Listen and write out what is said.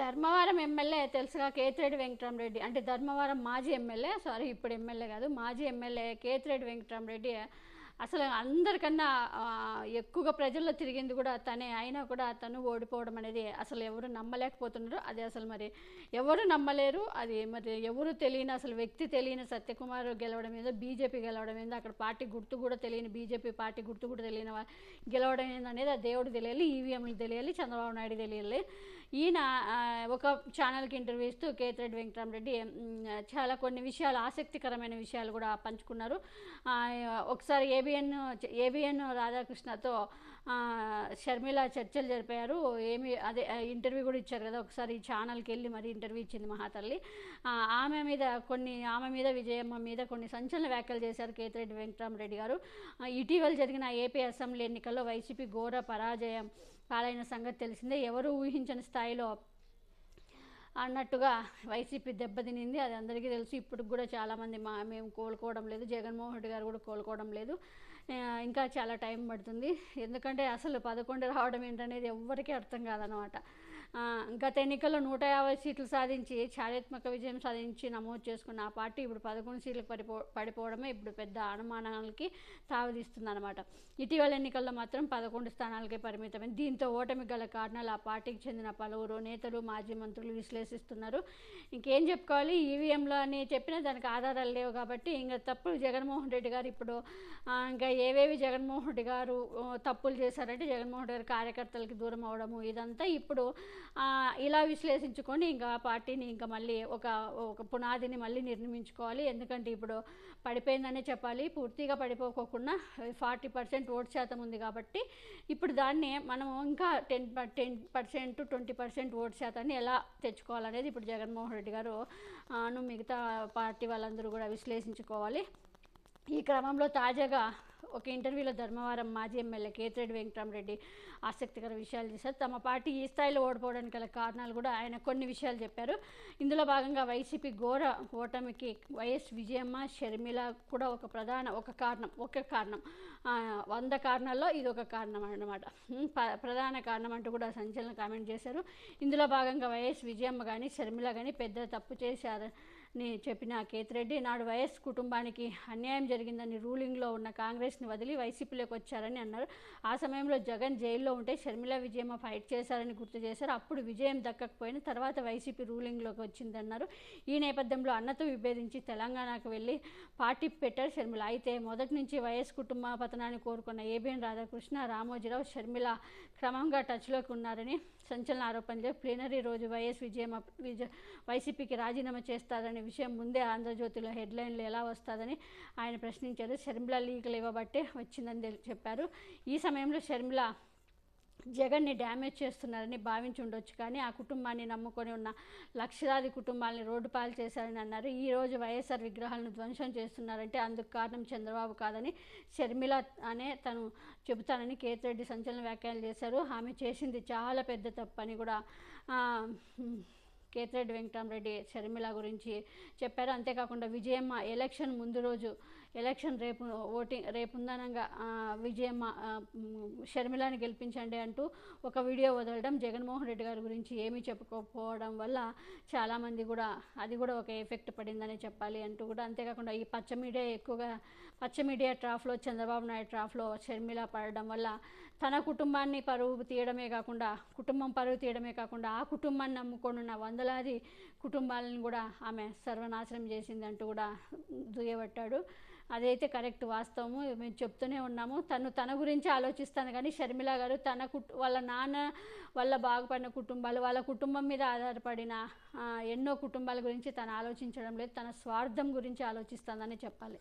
Dharmavaram MLA తెలుసుగా కేతిరెడ్డి వెంకటరామరెడ్డి. అంటే ధర్మవరం మాజీ ఎమ్మెల్యే సారీ ఇప్పుడు ఎమ్మెల్యే కాదు మాజీ ఎమ్మెల్యే కేతిరెడ్డి వెంకటరామరెడ్డి అసలు అందరికన్నా ఎక్కువగా ప్రజల్లో తిరిగింది కూడా తనే. అయినా కూడా తను ఓడిపోవడం అనేది అసలు ఎవరు నమ్మలేకపోతున్నారు అది అసలు మరి ఎవరు నమ్మలేరు అది మరి ఎవరు తెలియని అసలు వ్యక్తి తెలియని సత్యకుమార్ గెలవడం మీద బీజేపీ గెలవడం మీద అక్కడ పార్టీ గుర్తు కూడా తెలియని బీజేపీ పార్టీ గుర్తు కూడా తెలియని గెలవడం ఏందనేది అనేది ఆ దేవుడు తెలియాలి ఈవీఎంలు తెలియాలి చంద్రబాబు నాయుడు తెలియాలి. ఈయన ఒక ఛానల్కి ఇంటర్వ్యూ ఇస్తూ కేతిరెడ్డి వెంకటరామరెడ్డి చాలా కొన్ని విషయాలు ఆసక్తికరమైన విషయాలు కూడా పంచుకున్నారు. ఒకసారి ఒకసారి ఏబిఎన్ ఏబిఎన్ రాధాకృష్ణతో షర్మిల చర్చలు జరిపారు. ఏమి అదే ఇంటర్వ్యూ కూడా ఇచ్చారు కదా ఒకసారి ఛానల్కి వెళ్ళి మరి ఇంటర్వ్యూ ఇచ్చింది మహాతల్లి. ఆమె మీద కొన్ని ఆమె మీద విజయమ్మ మీద కొన్ని సంచలన వ్యాఖ్యలు చేశారు కేతిరెడ్డి వెంకటరామరెడ్డి గారు. ఇటీవల జరిగిన ఏపీ అసెంబ్లీ ఎన్నికల్లో వైసీపీ ఘోర పరాజయం పాలైన సంగతి తెలిసిందే. ఎవరు ఊహించని స్థాయిలో అన్నట్టుగా వైసీపీ దెబ్బతినింది అది అందరికీ తెలుసు. ఇప్పుడు కూడా చాలామంది మా మేము కోలుకోవడం లేదు. జగన్మోహన్ రెడ్డి గారు కూడా కోలుకోవడం లేదు. ఇంకా చాలా టైం పడుతుంది. ఎందుకంటే అసలు పదకొండు రావడం ఏంటనేది ఎవ్వరికీ అర్థం కాదనమాట. గత ఎన్నికల్లో నూట యాభై సీట్లు సాధించి చారిత్మక విజయం సాధించి నమోదు చేసుకున్న ఆ పార్టీ ఇప్పుడు పదకొండు సీట్లకు పడిపో పడిపోవడమే ఇప్పుడు పెద్ద అనుమానాలకి తావిదిస్తుందన్నమాట. ఇటీవల ఎన్నికల్లో మాత్రం పదకొండు స్థానాలకే పరిమితమైంది దీంతో ఓటమి గల కారణాలు ఆ పార్టీకి చెందిన పలువురు నేతలు మాజీ మంత్రులు విశ్లేషిస్తున్నారు. ఇంకేం చెప్పుకోవాలి? ఈవీఎంలో అని చెప్పినా దానికి ఆధారాలు లేవు కాబట్టి ఇంకా తప్పులు జగన్మోహన్ రెడ్డి గారు ఇప్పుడు ఇంకా ఏవేవి జగన్మోహన్ రెడ్డి గారు తప్పులు చేశారంటే జగన్మోహన్ రెడ్డి గారు కార్యకర్తలకి దూరం అవడము ఇదంతా ఇప్పుడు ఇలా విశ్లేషించుకొని ఇంకా పార్టీని ఇంకా మళ్ళీ ఒక ఒక పునాదిని మళ్ళీ నిర్మించుకోవాలి. ఎందుకంటే ఇప్పుడు పడిపోయిందనే చెప్పాలి. పూర్తిగా పడిపోకోకుండా ఫార్టీ పర్సెంట్ ఓట్ శాతం ఉంది కాబట్టి ఇప్పుడు దాన్ని మనం ఇంకా ten ten percent twenty percent vote శాతాన్ని ఎలా తెచ్చుకోవాలనేది ఇప్పుడు జగన్మోహన్ రెడ్డి గారు మిగతా పార్టీ వాళ్ళందరూ కూడా విశ్లేషించుకోవాలి. ఈ క్రమంలో తాజాగా ఒక ఇంటర్వ్యూలో ధర్మవరం మాజీ ఎమ్మెల్యే కేతిరెడ్డి వెంకటరామరెడ్డి ఆసక్తికర విషయాలు చేశారు. తమ పార్టీ ఈ స్థాయిలో ఓడిపోవడానికి గల కారణాలు కూడా ఆయన కొన్ని విషయాలు చెప్పారు. ఇందులో భాగంగా వైసీపీ ఘోర ఓటమికి వైఎస్ విజయమ్మ షర్మిల కూడా ఒక ప్రధాన ఒక కారణం ఒక కారణం. వంద కారణాల్లో ఇది ఒక కారణం అన్నమాట. ప్రధాన కారణం అంటూ కూడా సంచలన కామెంట్ చేశారు. ఇందులో భాగంగా వైఎస్ విజయమ్మ కానీ షర్మిల కానీ పెద్ద తప్పు చేశారు. చెప్పిన కేతిరెడ్డి నాడు వైఎస్ కుటుంబానికి అన్యాయం జరిగిందని రూలింగ్లో ఉన్న కాంగ్రెస్ని వదిలి వైసీపీలోకి వచ్చారని అన్నారు. ఆ సమయంలో జగన్ జైల్లో ఉంటే షర్మిల విజయమ్మ ఫైట్ చేశారని గుర్తు చేశారు. అప్పుడు విజయం దక్కకపోయిన తర్వాత వైసీపీ రూలింగ్లోకి వచ్చిందన్నారు. ఈ నేపథ్యంలో అన్నతో విభేదించి తెలంగాణకు వెళ్ళి పార్టీ పెట్టారు షర్మిల. అయితే మొదటి నుంచి వైఎస్ కుటుంబ పతనాన్ని కోరుకున్న ఏబిఎన్ రాధాకృష్ణ రామోజీరావు షర్మిల క్రమంగా టచ్లోకి ఉన్నారని సంచలన ఆరోపణలు ప్లీనరీ రోజు వైఎస్ విజయమ్మ విజయ వైసీపీకి రాజీనామా చేస్తారనే విషయం ముందే ఆంధ్రజ్యోతిలో హెడ్లైన్లు ఎలా వస్తుందని ఆయన ప్రశ్నించారు. షర్మిల లీకులు ఇవ్వబట్టే వచ్చిందని చెప్పారు. ఈ సమయంలో షర్మిల జగన్ని డ్యామేజ్ చేస్తున్నారని భావించి ఉండొచ్చు కానీ ఆ కుటుంబాన్ని నమ్ముకొని ఉన్న లక్షలాది కుటుంబాలని రోడ్డు పాలు చేశారని అన్నారు. ఈరోజు వైఎస్ఆర్ విగ్రహాలను ధ్వంసం చేస్తున్నారంటే అందుకు కారణం చంద్రబాబు కాదని షర్మిల అనే తను చెబుతానని కేతిరెడ్డి సంచలన వ్యాఖ్యలు చేశారు. ఆమె చేసింది చాలా పెద్ద తప్పు అని కూడా కేతిరెడ్డి వెంకటరామరెడ్డి షర్మిల గురించి చెప్పారు. అంతేకాకుండా విజయమ్మ ఎలక్షన్ ముందు రోజు ఎలక్షన్ రేపు ఓటింగ్ రేపు ఉందనంగా విజయమ్మ షర్మిలాని గెలిపించండి అంటూ ఒక వీడియో వదలడం జగన్మోహన్ రెడ్డి గారి గురించి ఏమీ చెప్పుకోకపోవడం వల్ల చాలామంది కూడా అది కూడా ఒక ఎఫెక్ట్ పడిందని చెప్పాలి అంటూ కూడా. అంతేకాకుండా ఈ పచ్చ మీడియా ఎక్కువగా పచ్చ మీడియా ట్రాఫ్లో చంద్రబాబు నాయుడు ట్రాఫ్లో షర్మిల పడడం వల్ల తన కుటుంబాన్ని పరువు తీయడమే కాకుండా కుటుంబం పరువు తీయడమే కాకుండా ఆ కుటుంబాన్ని నమ్ముకొనున్న వందలాది కుటుంబాలను కూడా ఆమె సర్వనాశనం చేసిందంటూ కూడా దుయ్యబట్టాడు. అదైతే కరెక్ట్ వాస్తవము. మేము చెప్తూనే ఉన్నాము. తను తన గురించి ఆలోచిస్తాను కానీ షర్మిల గారు తన కుట్ వాళ్ళ నాన్న వాళ్ళ బాగుపడిన కుటుంబాలు వాళ్ళ కుటుంబం మీద ఆధారపడిన ఎన్నో కుటుంబాల గురించి తను ఆలోచించడం లేదు. తన స్వార్థం గురించి ఆలోచిస్తుందని చెప్పాలి.